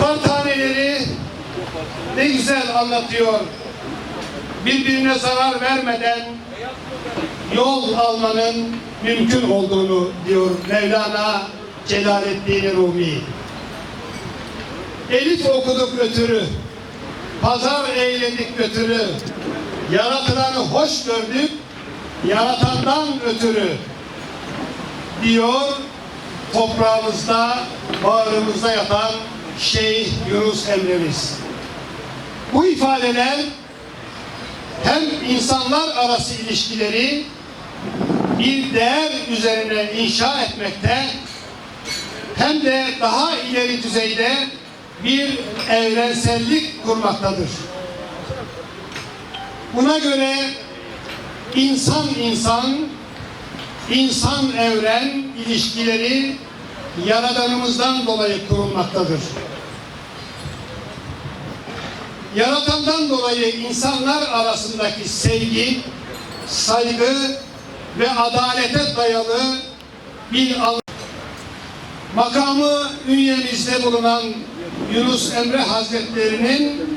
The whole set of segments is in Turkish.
Kar taneleri ne güzel anlatıyor. Birbirine zarar vermeden yol almanın mümkün olduğunu diyor Mevlana Celaleddin Rumi. Elif okuduk ötürü, pazar eyledik götürü, yaratılanı hoş gördük, yaratandan ötürü diyor toprağımızda, bağrımızda yatan Şeyh Yunus Emre'miz. Bu ifadeler hem insanlar arası ilişkileri bir değer üzerine inşa etmekte hem de daha ileri düzeyde bir evrensellik kurmaktadır. Buna göre insan insan, insan evren ilişkileri Yaradanımızdan dolayı kurulmaktadır. Yaratandan dolayı insanlar arasındaki sevgi, saygı ve adalete dayalı bir al makamı ünyemizde bulunan Yunus Emre Hazretleri'nin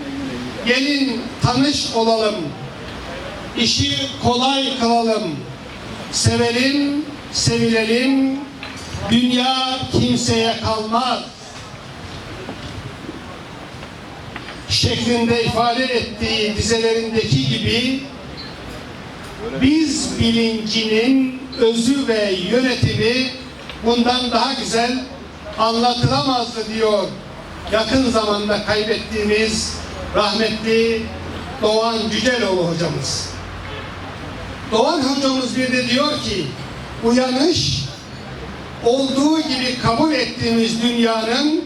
gelin tanış olalım, işi kolay kılalım, sevelim, sevilelim, dünya kimseye kalmaz şeklinde ifade ettiği dizelerindeki gibi biz bilincinin özü ve yönetimi bundan daha güzel anlatılamazdı diyor yakın zamanda kaybettiğimiz rahmetli Doğan Cüceloğlu hocamız. Doğan hocamız bir de diyor ki uyanış olduğu gibi kabul ettiğimiz dünyanın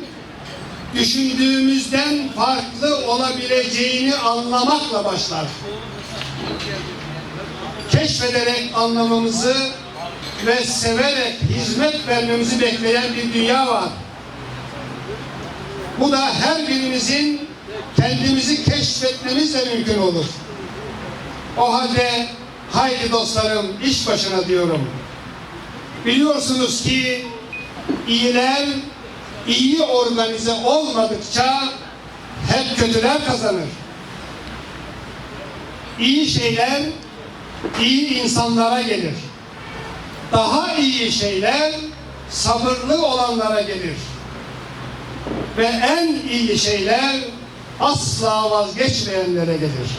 düşündüğümüzden farklı olabileceğini anlamakla başlar. Keşfederek anlamamızı ve severek hizmet vermemizi bekleyen bir dünya var. Bu da her birimizin kendimizi keşfetmemizle mümkün olur. O halde haydi dostlarım iş başına diyorum. Biliyorsunuz ki iyiler iyi organize olmadıkça hep kötüler kazanır. İyi şeyler iyi insanlara gelir. Daha iyi şeyler sabırlı olanlara gelir. Ve en iyi şeyler asla vazgeçmeyenlere gelir.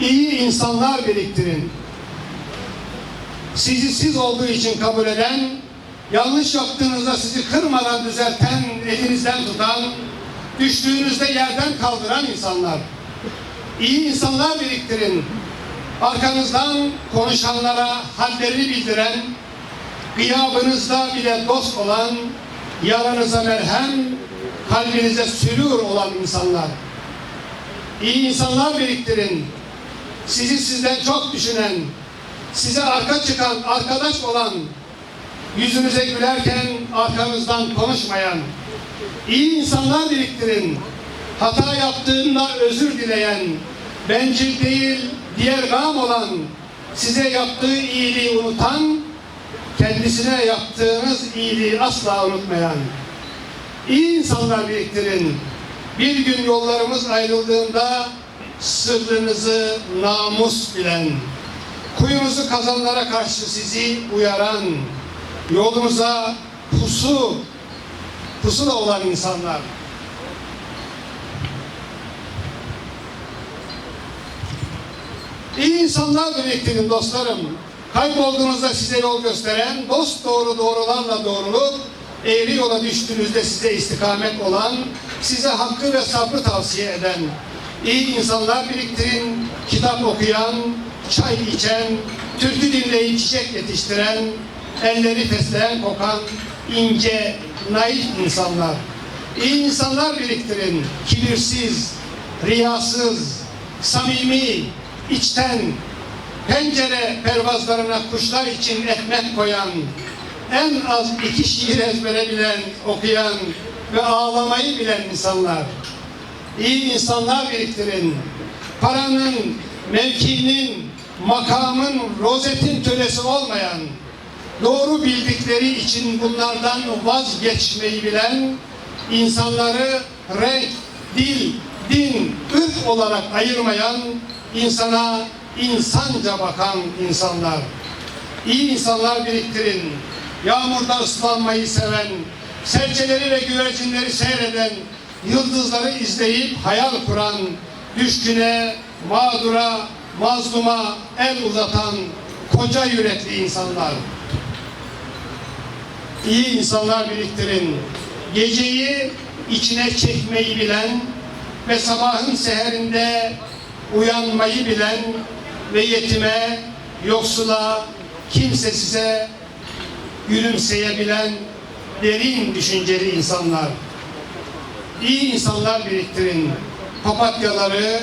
İyi insanlar biriktirin. Sizi siz olduğu için kabul eden, yanlış yaptığınızda sizi kırmadan düzelten, elinizden tutan, düştüğünüzde yerden kaldıran insanlar. İyi insanlar biriktirin. Arkanızdan konuşanlara hallerini bildiren, gıyabınızda bile dost olan, yaranıza merhem, kalbinize sürür olan insanlar. İyi insanlar biriktirin. Sizi sizden çok düşünen, size arka çıkan, arkadaş olan, yüzünüze gülerken arkanızdan konuşmayan, iyi insanlar biriktirin. Hata yaptığında özür dileyen, bencil değil, diğer gam olan, size yaptığı iyiliği unutan, kendisine yaptığınız iyiliği asla unutmayan, iyi insanlar biriktirin. Bir gün yollarımız ayrıldığında sırrınızı namus bilen, kuyunuzu kazanlara karşı sizi uyaran, yolunuza pusu, pusu da olan insanlar. İyi insanlar biriktirin dostlarım. Kaybolduğunuzda size yol gösteren, dost doğru doğrularla doğrulup, eğri yola düştüğünüzde size istikamet olan, size hakkı ve sabrı tavsiye eden, iyi insanlar biriktirin, kitap okuyan, çay içen, türkü dinleyip çiçek yetiştiren, elleri fesleğen kokan, ince, naif insanlar. İyi insanlar biriktirin, kibirsiz, riyasız, samimi, içten, pencere pervazlarına kuşlar için ekmek koyan, en az iki şiir ezbere bilen, okuyan ve ağlamayı bilen insanlar. İyi insanlar biriktirin. Paranın, mevkinin, makamın, rozetin tölesi olmayan, doğru bildikleri için bunlardan vazgeçmeyi bilen, insanları renk, dil, din, ırk olarak ayırmayan, insana insanca bakan insanlar. İyi insanlar biriktirin. Yağmurda ıslanmayı seven, serçeleri ve güvercinleri seyreden, yıldızları izleyip hayal kuran, düşküne, mağdura, mazluma el uzatan koca yürekli insanlar. İyi insanlar biriktirin. Geceyi içine çekmeyi bilen ve sabahın seherinde uyanmayı bilen ve yetime, yoksula, kimse size gülümseyebilen derin düşünceli insanlar. İyi insanlar biriktirin. Papatyaları,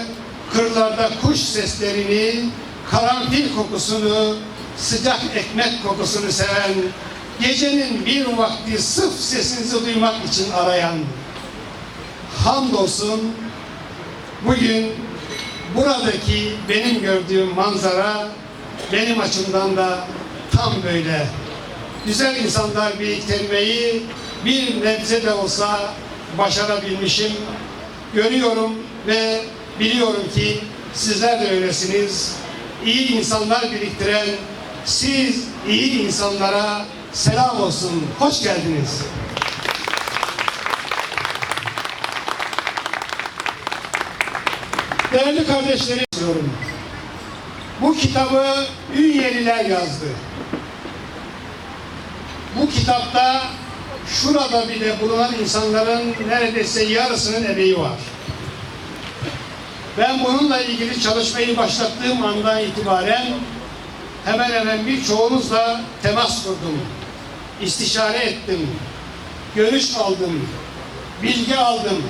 kırlarda kuş seslerini, karanfil kokusunu, sıcak ekmek kokusunu seven, gecenin bir vakti sırf sesinizi duymak için arayan, hamdolsun bugün buradaki benim gördüğüm manzara benim açımdan da tam böyle. Güzel insanlar biriktirmeyi bir nebze de olsa başarabilmişim. Görüyorum ve biliyorum ki sizler de öylesiniz. İyi insanlar biriktiren siz iyi insanlara selam olsun. Hoş geldiniz. Değerli kardeşlerim diyorum. Bu kitabı Ünyeliler yazdı. Bu kitapta şurada bile bulunan insanların neredeyse yarısının emeği var. Ben bununla ilgili çalışmayı başlattığım andan itibaren hemen hemen birçoğunuzla temas kurdum. İstişare ettim. Görüş aldım. Bilgi aldım.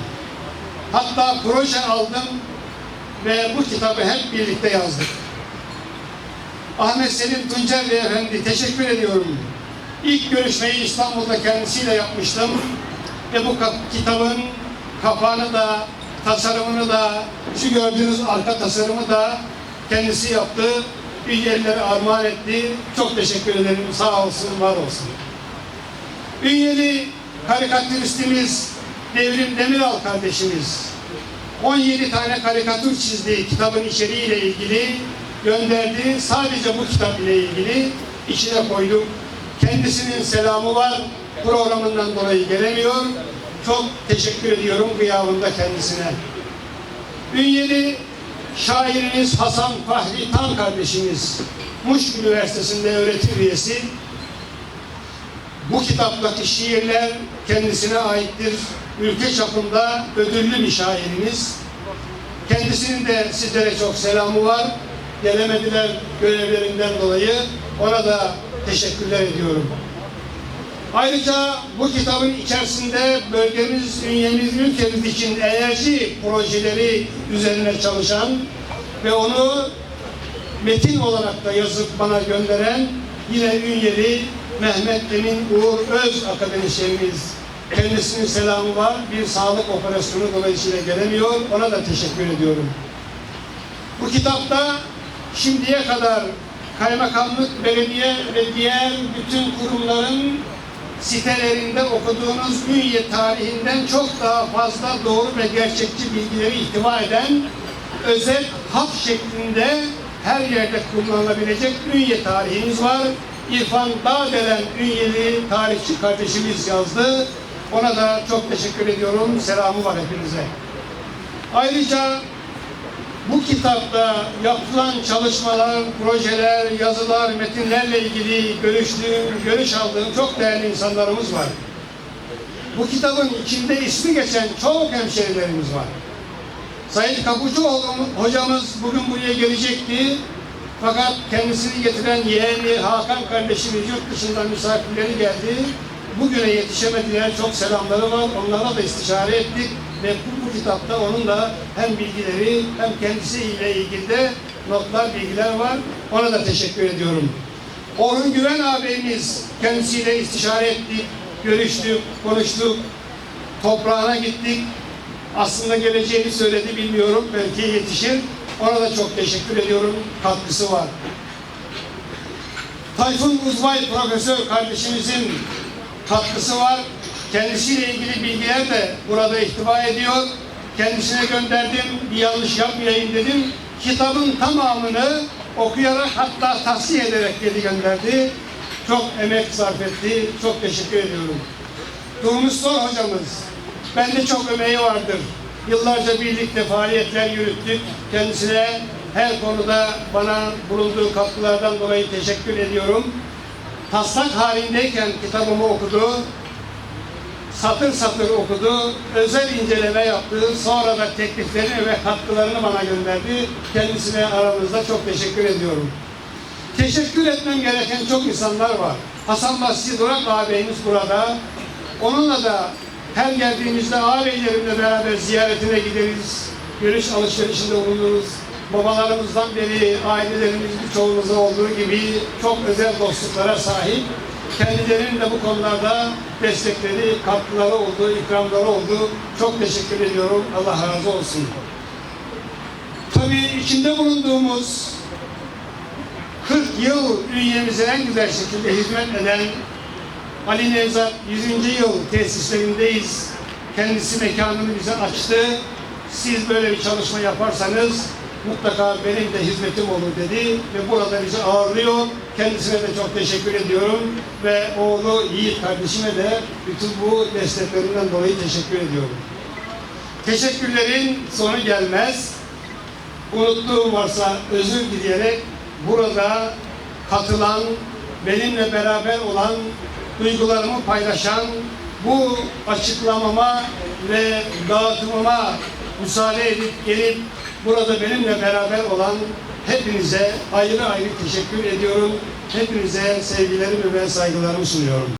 Hatta proje aldım ve bu kitabı hep birlikte yazdık. Ahmet Selim Tuncer Beyefendi teşekkür ediyorum. İlk görüşmeyi İstanbul'da kendisiyle yapmıştım. Ve bu kitabın kapağını da, tasarımını da, şu gördüğünüz arka tasarımı da kendisi yaptı. Ünyelilere armağan etti. Çok teşekkür ederim. Sağ olsun, var olsun. Ünyeli karikatüristimiz Devrim Demiral kardeşimiz 17 tane karikatür çizdi kitabın içeriğiyle ilgili gönderdi. Sadece bu kitap ile ilgili içine koydum. Kendisinin selamı var. Programından dolayı gelemiyor. Çok teşekkür ediyorum gıyabında kendisine. Ünyeli şairimiz Hasan Fahri Tan kardeşimiz Muş Üniversitesi'nde öğretim üyesi. Bu kitaptaki şiirler kendisine aittir. Ülke çapında ödüllü bir şairimiz. Kendisinin de sizlere çok selamı var. Gelemediler görevlerinden dolayı. Ona da teşekkürler ediyorum. Ayrıca bu kitabın içerisinde bölgemiz, dünyamız, ülkemiz için enerji projeleri üzerine çalışan ve onu metin olarak da yazıp bana gönderen yine Ünyeli Mehmet Emin Uğur Öz akademisyenimiz. Kendisinin selamı var. Bir sağlık operasyonu dolayısıyla gelemiyor. Ona da teşekkür ediyorum. Bu kitapta şimdiye kadar kaymakamlık, belediye ve diğer bütün kurumların sitelerinde okuduğunuz Ünye tarihinden çok daha fazla doğru ve gerçekçi bilgileri ihtiva eden özet hap şeklinde her yerde kullanılabilecek Ünye tarihimiz var. İrfan Dağdelen Ünyeli tarihçi kardeşimiz yazdı. Ona da çok teşekkür ediyorum. Selamı var hepinize. Ayrıca bu kitapta yapılan çalışmalar, projeler, yazılar, metinlerle ilgili görüştüğüm, görüş aldığım çok değerli insanlarımız var. Bu kitabın içinde ismi geçen çok hemşerilerimiz var. Sayın Kapıcıoğlu hocamız bugün buraya gelecekti. Fakat kendisini getiren yeğeni Hakan kardeşimiz yurt dışından misafirleri geldi. Bugüne yetişemediler. Çok selamları var. Onlara da istişare ettik. Ve bu, kitapta onun da hem bilgileri hem kendisiyle ilgili de notlar, bilgiler var. Ona da teşekkür ediyorum. Orhun Güven ağabeyimiz kendisiyle istişare ettik, görüştük, konuştuk, toprağına gittik. Aslında geleceğini söyledi bilmiyorum. Belki yetişir. Ona da çok teşekkür ediyorum. Katkısı var. Tayfun Uzbay Profesör kardeşimizin katkısı var. Kendisiyle ilgili bilgiler de burada ihtiva ediyor. Kendisine gönderdim, bir yanlış yapmayayım dedim. Kitabın tamamını okuyarak hatta tavsiye ederek geri gönderdi. Çok emek sarf etti. Çok teşekkür ediyorum. Tuğmustor hocamız, bende çok emeği vardır. Yıllarca birlikte faaliyetler yürüttük. Kendisine her konuda bana bulunduğu katkılardan dolayı teşekkür ediyorum. Taslak halindeyken kitabımı okudu. Satır satır okudu. Özel inceleme yaptı. Sonra da tekliflerini ve katkılarını bana gönderdi. Kendisine aramızda çok teşekkür ediyorum. Teşekkür etmem gereken çok insanlar var. Hasan Basri Durak ağabeyimiz burada. Onunla da her geldiğimizde ağabeylerimle beraber ziyaretine gideriz. Görüş alışverişinde bulunuruz. Babalarımızdan beri ailelerimiz birçoğumuzda olduğu gibi çok özel dostluklara sahip. Kendilerinin de bu konularda destekleri, katkıları oldu, ikramları oldu. Çok teşekkür ediyorum. Allah razı olsun. Tabii içinde bulunduğumuz 40 yıl ünyemize en güzel şekilde hizmet eden Ali Nevzat 100. yıl tesislerindeyiz. Kendisi mekanını bize açtı. Siz böyle bir çalışma yaparsanız mutlaka benim de hizmetim olur dedi ve burada bizi ağırlıyor. Kendisine de çok teşekkür ediyorum ve oğlu Yiğit kardeşime de bütün bu desteklerinden dolayı teşekkür ediyorum. Teşekkürlerin sonu gelmez unuttuğum varsa özür dileyerek burada katılan, benimle beraber olan, duygularımı paylaşan, bu açıklamama ve dağıtımıma müsaade edip gelip burada benimle beraber olan hepinize ayrı ayrı teşekkür ediyorum. Hepinize sevgilerimi ve saygılarımı sunuyorum.